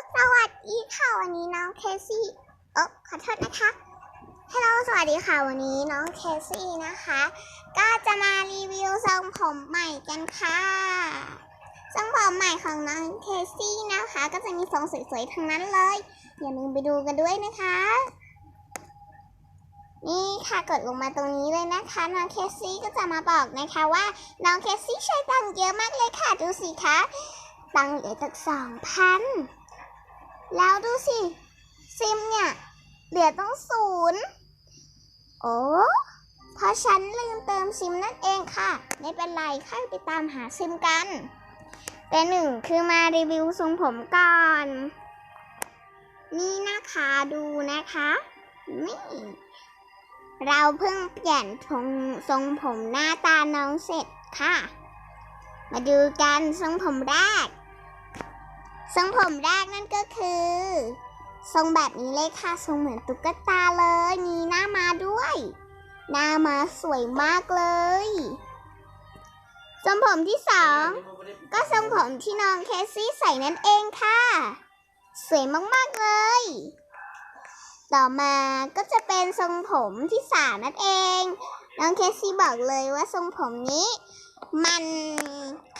สวัสดีค่ะวันนี้น้องเคซี่เออขอโทษนะคะ ฮัลโหลสวัสดีค่ะวันนี้น้องเคซี่นะคะ ก็จะมารีวิวทรงผมใหม่กันค่ะทรงผมใหม่ของน้องเคซี่นะคะ ก็จะมีทรงสวยๆทั้งนั้นเลย อย่าลืมไปดูกันด้วยนะคะ นี่ค่ะกดลงมาตรงนี้เลยนะคะ น้องเคซี่ก็จะมาบอกนะคะว่าน้องเคซี่ใช้ตังค์เยอะมากเลยค่ะดูสิคะตังค์เหลือจากสองพัน แล้วดูสิ ซิมเนี่ย เหลือต้องศูนย์โอ้เพราะฉันลืมเติมซิมนั่นเองค่ะ ไม่เป็นไรค่อยไปตามหาซิมกัน แต่หนึ่งคือมารีวิวทรงผมก่อน นี่นะคะดูนะคะนี่เราเพิ่งเปลี่ยนทรงทรงผมหน้าตาน้องเสร็จค่ะ มาดูกันทรงผมแรก ทรงผมแรกนั่นก็คือ ทรงแบบนี้เลยค่ะ ทรงเหมือนตุ๊กตาเลย มีหน้ามาด้วย หน้ามาสวยมากเลย ทรงผมที่สองก็ทรงผมที่น้องเคซี่ใส่นั่นเองค่ะ สวยมากๆเลย ต่อมาก็จะเป็นทรงผมที่สามนั่นเอง น้องเคซี่บอกเลยว่าทรงผมนี้ มัน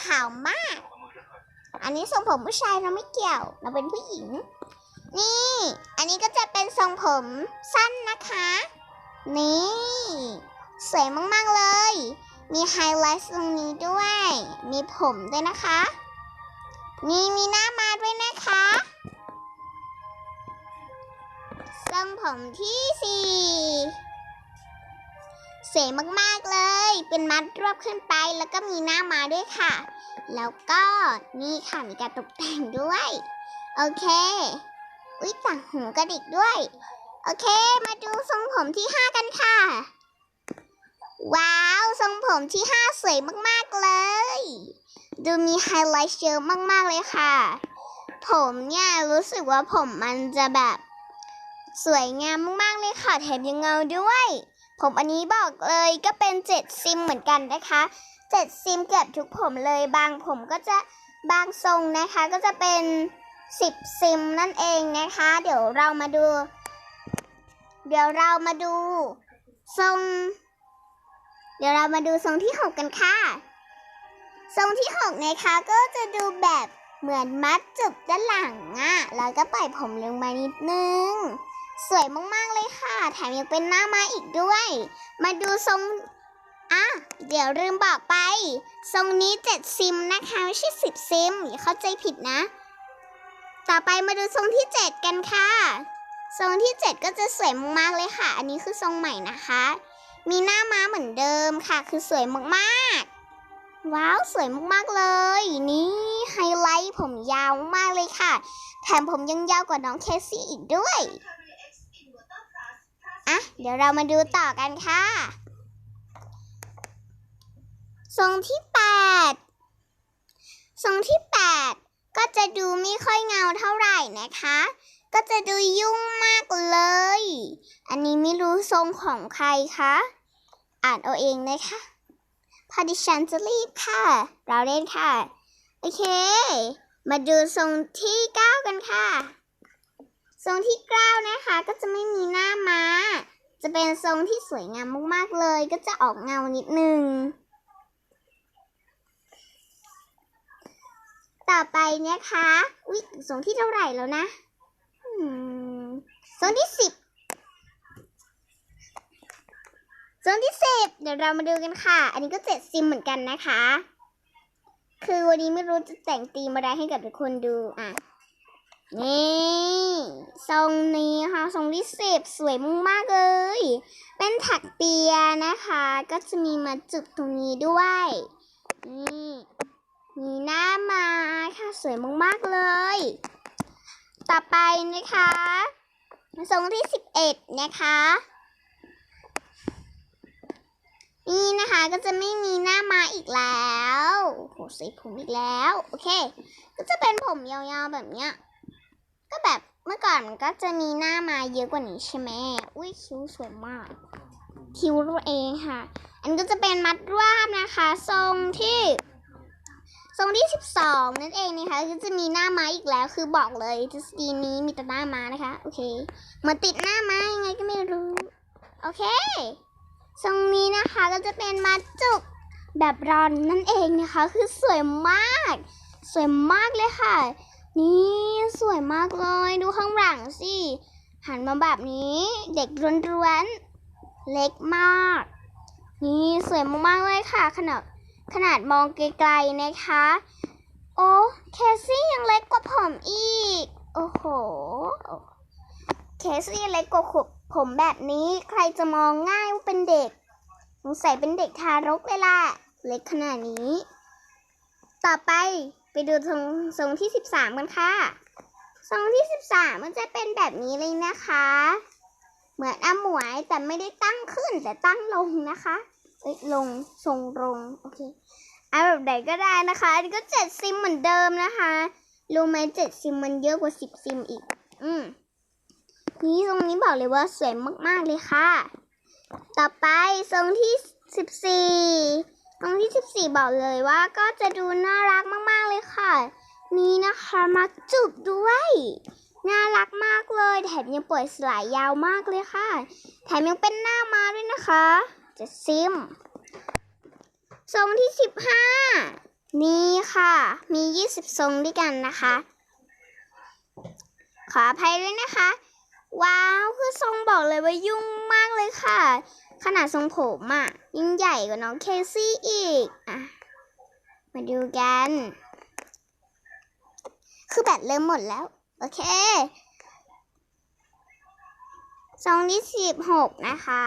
ขาวมาก อันนี้ทรงผมผู้ชายเราไม่เกี่ยว เราเป็นผู้หญิง นี่ อันนี้ก็จะเป็นทรงผมสั้นนะคะ นี่ สวยมาก ๆ เลย มีไฮไลท์ตรงนี้ด้วย มีผมด้วยนะคะ นี่มีหน้ามาด้วยนะคะทรงผมที่สี่ สวยมากๆเลย เป็นมัดรวบขึ้นไปแล้วก็มีหน้ามาด้วยค่ะ แล้วก็นี่ค่ะมีการตกแต่งด้วย โอเค อุ๊ยต่างหูกระดิกด้วย โอเค มาดูทรงผมที่ห้ากันค่ะ ว้าว ทรงผมที่ห้าสวยมากๆเลย ดูมีไฮไลท์เยอะมากๆเลยค่ะ ผมเนี่ยรู้สึกว่าผมมันจะแบบ สวยงามมากๆเลยค่ะ แถมยังเงาด้วย ผมอันนี้บอกเลยก็เป็นเจ็ดซิมเหมือนกันนะคะเจ็ดซิมเกือบทุกผมเลยบางผมก็จะบางทรงนะคะก็จะเป็นสิบซิมนั่นเองนะคะ เดี๋ยวเรามาดู เดี๋ยวเรามาดูทรง เดี๋ยวเรามาดูทรงที่หกกันค่ะ ทรงที่หกนะคะก็จะดูแบบเหมือนมัดจุบด้านหลังอะแล้วก็ปล่อยผมลงมานิดนึง สวยมากๆเลยค่ะ แถมยังเป็นหน้ามาอีกด้วย มาดูทรงอะเดี๋ยวลืมบอกไป ทรงนี้เจ็ดซิมนะคะไม่ใช่สิบซิมอย่าเข้าใจผิดนะ ต่อไปมาดูทรงที่เจ็ดกันค่ะ ทรงที่เจ็ดก็จะสวยมากๆเลยค่ะ อันนี้คือทรงใหม่นะคะ มีหน้าม้าเหมือนเดิมค่ะ คือสวยมากๆ ว้าวสวยมากๆเลย นี่ไฮไลท์ผมยาวมากเลยค่ะ แถมผมยังยาวกว่าน้องเคซี่อีกด้วย เดี๋ยวเรามาดูต่อกันค่ะ ทรงที่แปดทรงที่แปดก็จะดูไม่ค่อยเงาเท่าไหร่นะคะ ก็จะดูยุ่งมากเลย อันนี้ไม่รู้ทรงของใครคะ อ่านเอาเองนะคะพอดิฉันจะรีบค่ะ เราเล่นค่ะ โอเค มาดูทรงที่เก้ากันค่ะ ทรงที่เก้านะคะ ก็จะไม่มีหน้ามา้า จะเป็นทรงที่สวยงามมากๆเลย ก็จะออกเงานิดนึง ต่อไปนะคะอุ๊ยทรงที่เท่าไหร่แล้วนะทรงที่สิบทรงที่สิบเดี๋ยวเรามาดูกันค่ะ อันนี้ก็เจ็ดซิมเหมือนกันนะคะ คือวันนี้ไม่รู้จะแต่งตีมอะไรให้กับทุกคนดูอะ นี่ทรงนี้ค่ะทรงที่สิบสวยมากๆเลย เป็นถักเปียนะคะ ก็จะมีมาจุกตรงนี้ด้วย นี่มีหน้ามาค่ะสวยมากๆเลย ต่อไปนะคะทรงที่สิบเอ็ดนะคะนี่นะคะก็จะไม่มีหน้ามาอีกแล้วโหใส่ผมอีกแล้ว โอเค ก็จะเป็นผมยาวๆแบบเนี้ย ก็แบบเมื่อก่อนมันก็จะมีหน้ามาเยอะกว่านี้ใช่ไหมอุ้ยคิ้วสวยมาก คิ้วตัวเองค่ะ อันก็จะเป็นมัดรวบนะคะ ทรงที่ทรงที่ 12 นั่นเองนะคะก็จะมีหน้าม้าอีกแล้วคือบอกเลยทฤษฎีนี้มีแต่หน้าม้านะคะโอเคเหมือนติดหน้าม้ายังไงก็ไม่รู้ โอเค ทรงนี้นะคะก็จะเป็นมัดจุกแบบรอนนั่นเองนะคะ คือสวยมาก สวยมากเลยค่ะ นี่สวยมากเลยดูข้างหลังสิ หันมาแบบนี้เด็กร้วนๆ เล็กมาก นี่สวยมากๆเลยค่ะ ขนาดขนาดมองไกลๆนะคะ โอ้เคซี่ยังเล็กกว่าผมอีก โอ้โห เคซี่เล็กกว่าขบผมแบบนี้ใครจะมองง่ายว่าเป็นเด็กสงสัยเป็นเด็กทารกเลยล่ะเล็กขนาดนี้ ต่อไป ไปดูทรงทรงที่ 13 กันค่ะ ทรงที่ 13 มันจะเป็นแบบนี้เลยนะคะ เหมือนอาหมวยแต่ไม่ได้ตั้งขึ้นแต่ตั้งลงนะคะเอ้ยลงทรงลงโอเคเอาแบบไหนก็ได้นะคะ อันนี้ก็เจ็ดซิมเหมือนเดิมนะคะรู้ไหมเจ็ดซิมมันเยอะกว่าสิบซิมอีก อืมนี่ทรงนี้บอกเลยว่าสวยมากๆเลยค่ะ ต่อไปทรงที่สิบสี่ ทรงที่สิบสี่บอกเลยว่าก็จะดูน่ารักมากๆเลยค่ะ นี่นะคะมักจุบด้วย น่ารักมากเลย แถมยังปล่อยสลายยาวมากเลยค่ะ แถมยังเป็นหน้ามาด้วยนะคะ จะซิมทรงที่สิบห้านี่ค่ะ มียี่สิบทรงด้วยกันนะคะ ขออภัยด้วยนะคะ ว้าว คือทรงบอกเลยว่ายุ่งมากเลยค่ะ ขนาดทรงผมอะ่ะยิ่งใหญ่กว่าน้องเคซี่อีกอะมาดูกัน คือแบตเริ่มหมดแล้ว โอเคทรงที่สิบหกนะคะ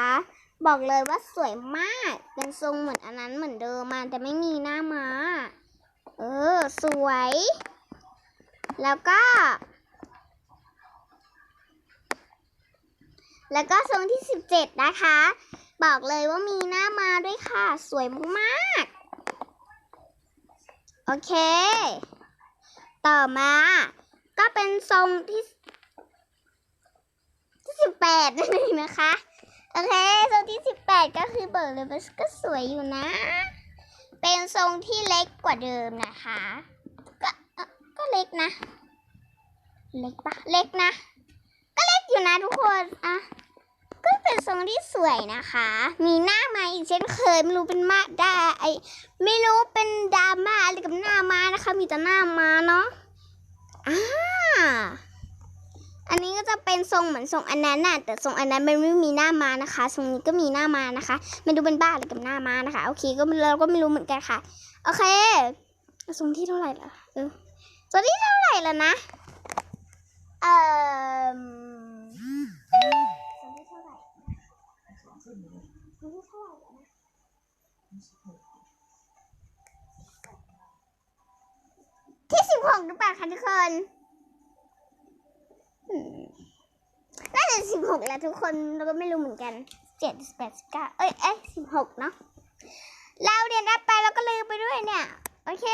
บอกเลยว่าสวยมาก เป็นทรงเหมือนอันนั้นเหมือนเดิมมาแต่ไม่มีหน้าม้า เออ สวย แล้วก็ แล้วก็ทรงที่สิบเจ็ดนะคะ บอกเลยว่ามีหน้ามาด้วยค่ะ สวยมากๆ โอเค ต่อมา ก็เป็นทรงที่ที่สิบแปดนั่นเองนะคะ โอเค ทรงที่สิบแปดก็คือเบิร์เลยมันก็สวยอยู่นะ เป็นทรงที่เล็กกว่าเดิมนะคะ ก็เออก็เล็กนะ เล็กปะเล็กนะ อยู่นะทุกคนอะก็เป็นทรงที่สวยนะคะ มีหน้ามาอีกเช่นเคยไม่รู้เป็นมาได้ไอไม่รู้เป็นดราม่าอะไรกับหน้ามานะคะ มีแต่หน้ามาเนาะอ่าอันนี้ก็จะเป็นทรงเหมือนทรงอันนั้นน่ะแต่ทรงอันนั้นมันไม่มีหน้ามานะคะทรงนี้ก็มีหน้ามานะคะไม่ดูเป็นบ้าอะไรกับหน้ามานะคะ โอเคก็เราก็ไม่รู้เหมือนกันค่ะ โอเคทรงที่เท่าไหร่ละเออทรงที่เท่าไหร่ล้วนะเอ่อ ทรงที่เท่าไหร่ทรงที่เท่าไหร่นะที่สิบหกหรือเปล่าคะทุกคนน่าจะสิบหกแล้วทุกคนเราก็ไม่รู้เหมือนกันเจ็ดแปดสิบเก้าเอ้ยเอ้ยสิบหกเนาะเราเรียนรับไปแล้วก็ลืมไปด้วยเนี่ยโอเค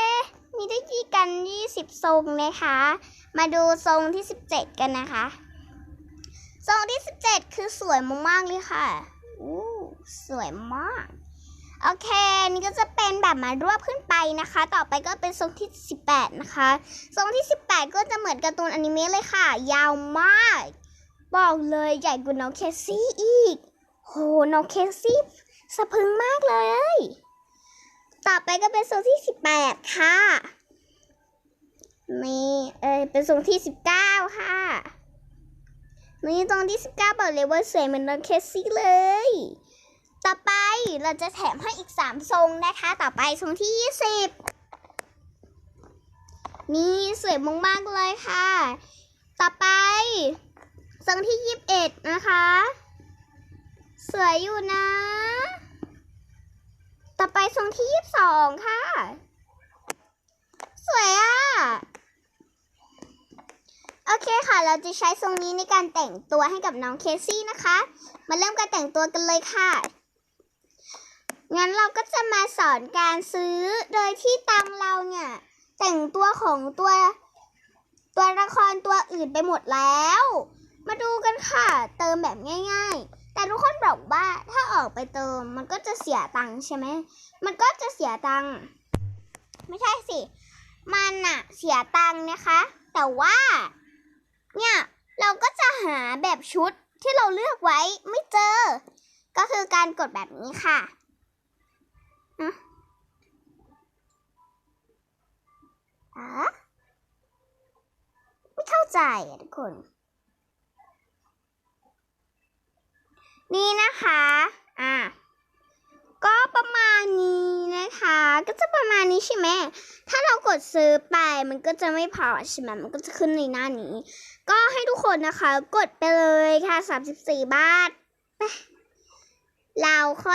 มีได้กี่กันยี่สิบทรงนะคะ มาดูทรงที่สิบเจ็ดกันนะคะ ทรงที่สิบเจ็ดคือสวยมากๆเลยค่ะอู้สวยมาก โอเค นี่ก็จะเป็นแบบมารวบขึ้นไปนะคะ ต่อไปก็เป็นทรงที่ 18 นะคะทรงที่ 18 ก็จะเหมือนการ์ตูนอนิเมะเลยค่ะ ยาวมาก บอกเลยใหญ่กว่าน้องเคซี่อีก โห น้องเคซี่สะพรึงมากเลย ต่อไปก็เป็นทรงที่ 18 ค่ะ นี่ เออเป็นทรงที่ 19 ค่ะ นี่ตรงที่ 19บอกเลยว่าสวยเหมือนน้องเคซี่เลย ต่อไปเราจะแถมให้อีก 3 ทรงนะคะ ต่อไปทรงที่ 20 นี่สวยมากๆเลยค่ะ ต่อไปทรงที่ 21 นะคะ สวยอยู่นะ ต่อไปทรงที่ 22 ค่ะ สวยอะ โอเคค่ะ เราจะใช้ทรงนี้ในการแต่งตัวให้กับน้องเคซี่นะคะ มาเริ่มการแต่งตัวกันเลยค่ะ งั้นเราก็จะมาสอนการซื้อ โดยที่ตังเราเนี่ย แต่งตัวของตัวตัวละครตัวอื่นไปหมดแล้ว มาดูกันค่ะ เติมแบบง่าย ๆ แต่ทุกคนบอกว่าถ้าออกไปเติมมันก็จะเสียตังค์ใช่ไหม มันก็จะเสียตังค์ ไม่ใช่สิ มันอะเสียตังค์นะคะ แต่ว่า เนี่ย เราก็จะหาแบบชุดที่เราเลือกไว้ไม่เจอ ก็คือการกดแบบนี้ค่ะอะอะไม่เข้าใจอะทุกคน นี่นะคะ ณนี้นะคะ ก็จะประมาณนี้ใช่ไหมถ้าเรากดซื้อไปมันก็จะไม่พอใช่ไหมมันก็จะขึ้นในหน้านี้ ก็ให้ทุกคนนะคะ กดไปเลยค่ะ 34 บาทไปเราค่อย